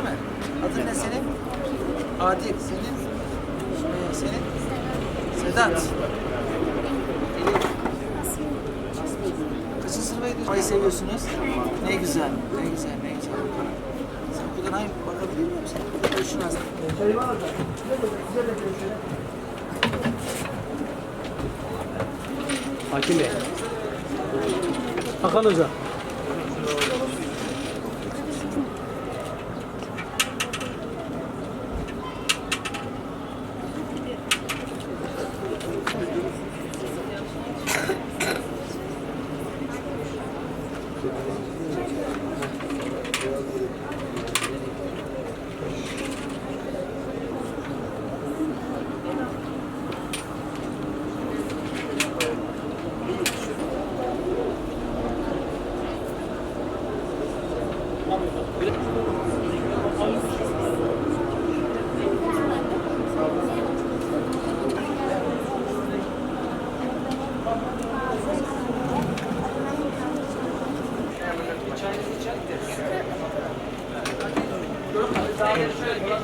mi? Adın ne senin? Adil. Senin? Ee, senin? Sedat. Kaçıncı sınıfa gidiyorsun? Ay seviyorsunuz. Ne güzel, ne güzel, ne güzel. Sen buradan ay bakabilir miyim sen? Burada görüşün az. Çayı var orada. Güzel de şöyle.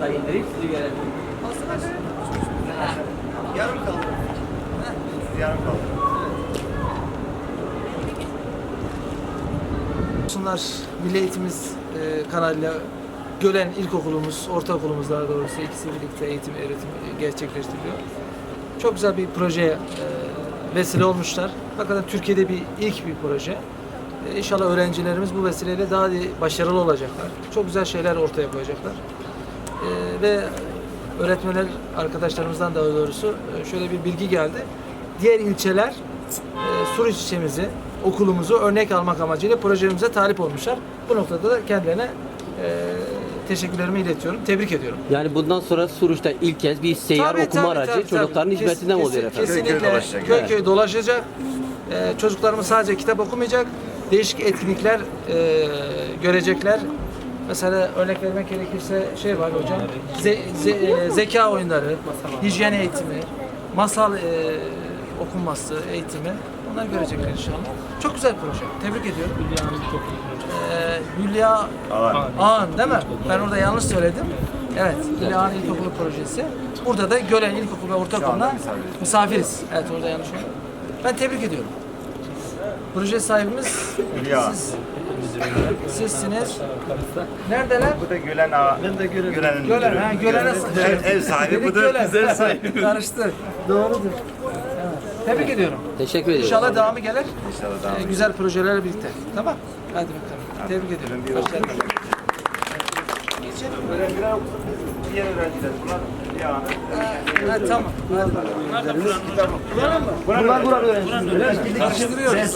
Hakim Bey. Hakan Hoca. Yarım kaldı. Yarım kaldı. Sunlar Milli Eğitimimiz e, kanalıyla Gölen İlkokulumuz, ortaokulumuz daha doğrusu ikisi birlikte eğitim, öğretim gerçekleştiriliyor. Çok güzel bir projeye e, vesile olmuşlar. Hakikaten Türkiye'de bir ilk bir proje. E, İnşallah öğrencilerimiz bu vesileyle daha başarılı olacaklar. Çok güzel şeyler ortaya koyacaklar. E, ve öğretmenler arkadaşlarımızdan daha doğrusu e, şöyle bir bilgi geldi. Diğer ilçeler e, Suruç ilçemizi, okulumuzu örnek almak amacıyla projemize talip olmuşlar. Bu noktada da kendilerine e, teşekkürlerimi iletiyorum. Tebrik ediyorum. Yani bundan sonra Suruç'ta ilk kez bir seyyar Tabii, okuma tabii, aracı tabii, çocukların tabii. hizmetinde mi Kes- oluyor efendim? Kesinlikle Köy köy dolaşacak köy dolaşacak. Ee, çocuklarımız sadece kitap okumayacak. Değişik etkinlikler e, görecekler. Mesela örnek vermek gerekirse şey var hocam. Ze- ze- e, zeka oyunları, hijyen eğitimi, masal e, okunması eğitimi. Onları görecekler inşallah. Çok güzel proje. Tebrik ediyorum. Ee, Hülya Ağan. Ağan değil mi? Ben orada yanlış söyledim. Evet, Hülya Ağan İlkokulu projesi. Burada da Gölen İlkokulu ve Ortaokulu'na misafiriz. Evet, orada yanlış oldu. Ben tebrik ediyorum. Proje sahibimiz Hülya siz, sizsiniz. Neredeler? Bu da Gülen Ağa. Ben de Gölen, müdürü. ha, Gölen'e Ev, sahibi bu da Gölen. ev sahibi. Karıştı. Doğrudur. Tebrik ediyorum. Teşekkür ediyorum. İnşallah devamı gelir. İnşallah devam Ee, güzel projelerle birlikte. Tamam. Hadi bakalım. Tebrik ediyorum. Başarılar. Öğrenciler okusun. Diğer öğrenciler. Bunlar Hülya Ağa'nın. Ha, tamam. Bunlar buranın öğrencileri. Karıştırıyoruz.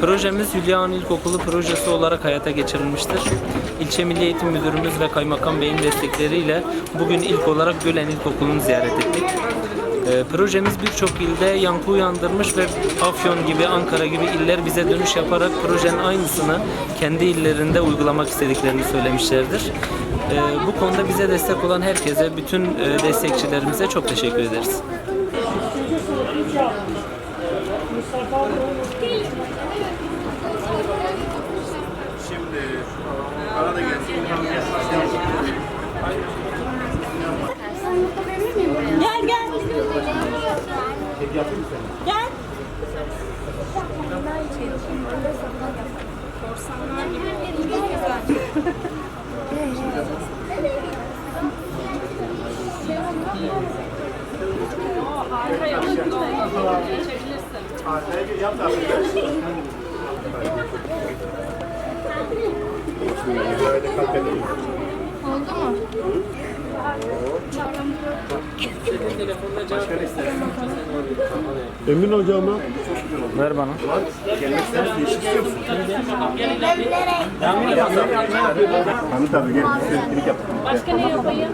Projemiz Hülya'nın İlkokulu projesi olarak hayata geçirilmiştir. İlçe Milli Eğitim Müdürümüz ve Kaymakam Bey'in destekleriyle bugün ilk olarak Gölen İlkokulu'nu ziyaret ettik. Ee, projemiz birçok ilde yankı uyandırmış ve Afyon gibi, Ankara gibi iller bize dönüş yaparak projenin aynısını kendi illerinde uygulamak istediklerini söylemişlerdir. Ee, bu konuda bize destek olan herkese, bütün e, destekçilerimize çok teşekkür ederiz. Şimdi arada gelsin. Gel gel. Gel. Korsanlar gibi. Harika yakışıklı oldu. Mu? Telefonda cevap ne istersin? Emin hocama. Ver bana. Gelmek ister misin? Değişik istiyor musun? Tabii tabii gel. Etkinlik yap. Başka ne yapayım?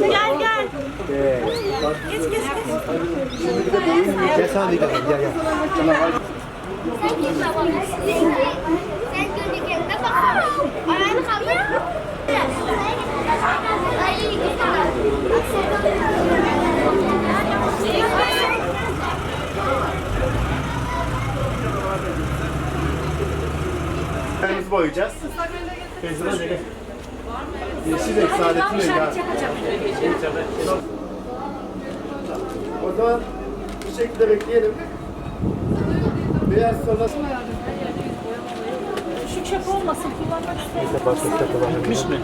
Gel gel. Gel sana da gel. Gel gel. Sen git baba. Sen gönlü kendine bak. Ayağını kaldır. Kendimizi boyayacağız. Da gel. Yeşil saadetin rengi abi. O zaman bu şekilde bekleyelim. Beyaz sonra... Şu çöp olmasın kullanmak istemiyorum. Bitmiş mi?